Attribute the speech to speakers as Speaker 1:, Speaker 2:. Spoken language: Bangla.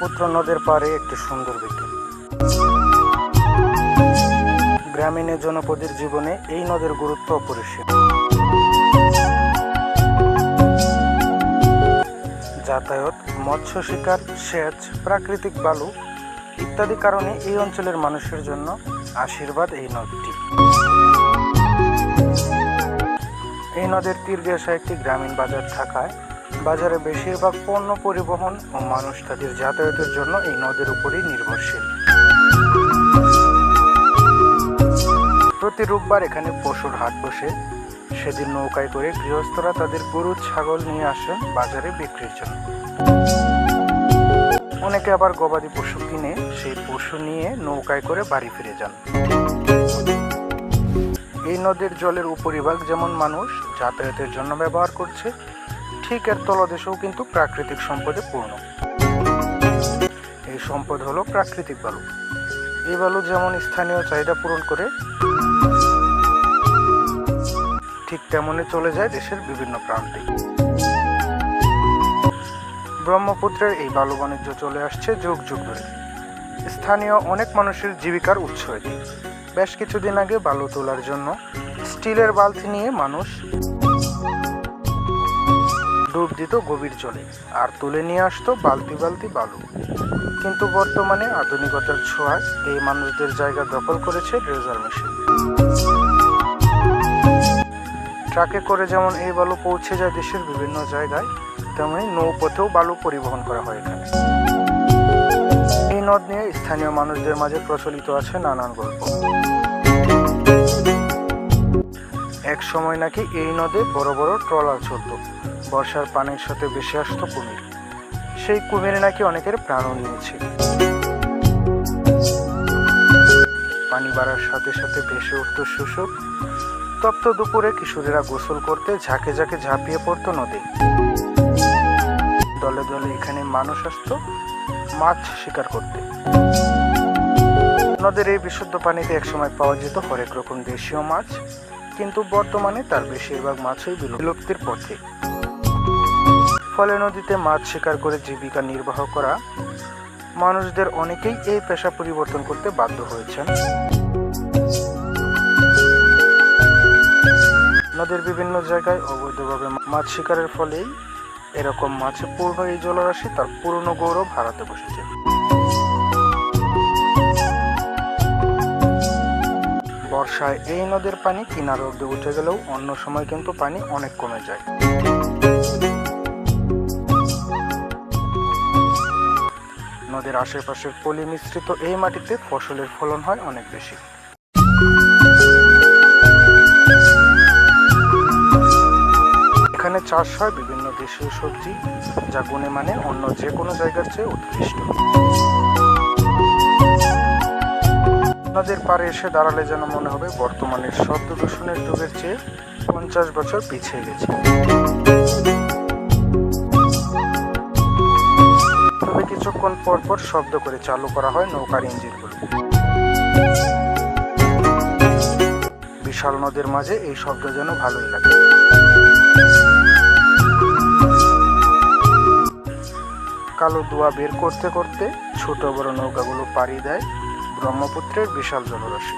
Speaker 1: ব্রহ্মপুত্র নদের পাড়ে একটি সুন্দর বিকেল। গ্রামীণ জনপদের জীবনে এই নদের গুরুত্ব অপরিসীম। যাতায়াত, মৎস্য শিকার, সেচ, প্রাকৃতিক বালু ইত্যাদি কারণে এই অঞ্চলের মানুষের জন্য আশীর্বাদ এই নদটি। এই নদের তীর একটি গ্রামীণ বাজার থাকায় বাজারে বেশিরভাগ পণ্য পরিবহন ও মানুষ তাদের যাতায়াতের জন্য এই নদের উপরই নির্ভরশীল। প্রতি রোববার এখানে পশুর হাট বসে। সেদিন নৌকায় করে গৃহস্থরা তাদের গরু ছাগল নিয়ে আসেন বাজারে বিক্রির জন্য। অনেকে আবার গবাদি পশু কিনে সেই পশু নিয়ে নৌকায় করে বাড়ি ফিরে যান। এই নদীর জলের উপরিভাগ যেমন মানুষ যাতায়াতের জন্য ব্যবহার করছে ঠিক এর তলদেশেও কিন্তু প্রাকৃতিক সম্পদে পূর্ণ। এই সম্পদ হলো প্রাকৃতিক বালু। এই বালু যেমন স্থানীয় চাহিদা পূরণ করে, ঠিক তেমনই চলে যায় দেশের বিভিন্ন প্রান্তে। ব্রহ্মপুত্রের এই বালু বাণিজ্য চলে আসছে যুগ যুগ ধরে। স্থানীয় অনেক মানুষের জীবিকার উৎস এটি। বেশ কিছুদিন আগে বালু তোলার জন্য স্টিলের বালতি নিয়ে মানুষ ডুব দিত গভীর জলে, আর তুলে নিয়ে আসতো বালতি বালতি বালু। কিন্তু বর্তমানে আধুনিকতার ছোঁয়ায় এই মানুষদের জায়গা দখল করেছে ড্রেজার মেশিন। ট্রাকে করে যেমন এই বালু পৌঁছে যায় দেশের বিভিন্ন জায়গায়, তেমনি নৌপথেও বালু পরিবহন করা হয় এখানে। এই নদ নিয়ে স্থানীয় মানুষদের মাঝে প্রচলিত আছে নানান গল্প। এক সময় নাকি এই নদে বড় বড় ট্রলার চলত। বর্ষার পানির সাথে বেশি আসতো কুমির। সেই কুমির নাকি অনেকের প্রাণও নিয়েছে পানি বাড়ার সাথে সাথে ভেসে উঠত শুশুক তপ্ত দুপুরে কিশোরীরা গোসল করতে ঝাঁকে ঝাঁকে ঝাঁপিয়ে পড়ত নদী। দলে দলে এখানে মানুষ আসতো মাছ শিকার করতে। নদের এই বিশুদ্ধ পানিতে একসময় পাওয়া যেত হরেক রকম দেশীয় মাছ, কিন্তু বর্তমানে তার বেশিরভাগ মাছই বিলুপ্তির পথে। ফলে নদীতে মাছ শিকার করে জীবিকা নির্বাহ করা, মানুষদের অনেকেই এই পেশা পরিবর্তন করতে বাধ্য হয়েছেন। নদীর বিভিন্ন জায়গায় অবৈধভাবে মাছ শিকারের ফলেই এরকম মাছে পূর্ণ এই জলরাশি তার পুরনো গৌরব হারাতে বসেছে। বর্ষায় এই নদের পানি কিনার অব্দি উঠে গেলেও অন্য সময় কিন্তু পানি অনেক কমে যায়। নদীর আশেপাশের পলি মিশ্রিত এই মাটিতে ফসলের ফলন হয় অনেক বেশি। এখানে চাষ হয় বিভিন্ন দেশীয় সবজি, যা গুণে মানে অন্য যে কোনো জায়গার চেয়ে উৎকৃষ্ট। নদীর পাড়ে এসে দাঁড়ালে যেন মনে হবে বর্তমানের শব্দ দূষণের যুগের চেয়ে পঞ্চাশ বছর পিছিয়ে গেছে। কিছুক্ষণ পর পর শব্দ করে চালু করা হয় নৌকার ইঞ্জিনগুলো। বিশাল নদের মাঝে এই শব্দ যেন ভালোই লাগে। কালো দোয়া বের করতে করতে ছোট বড় নৌকাগুলো পাড়ি দেয় ব্রহ্মপুত্রের বিশাল জলরাশি।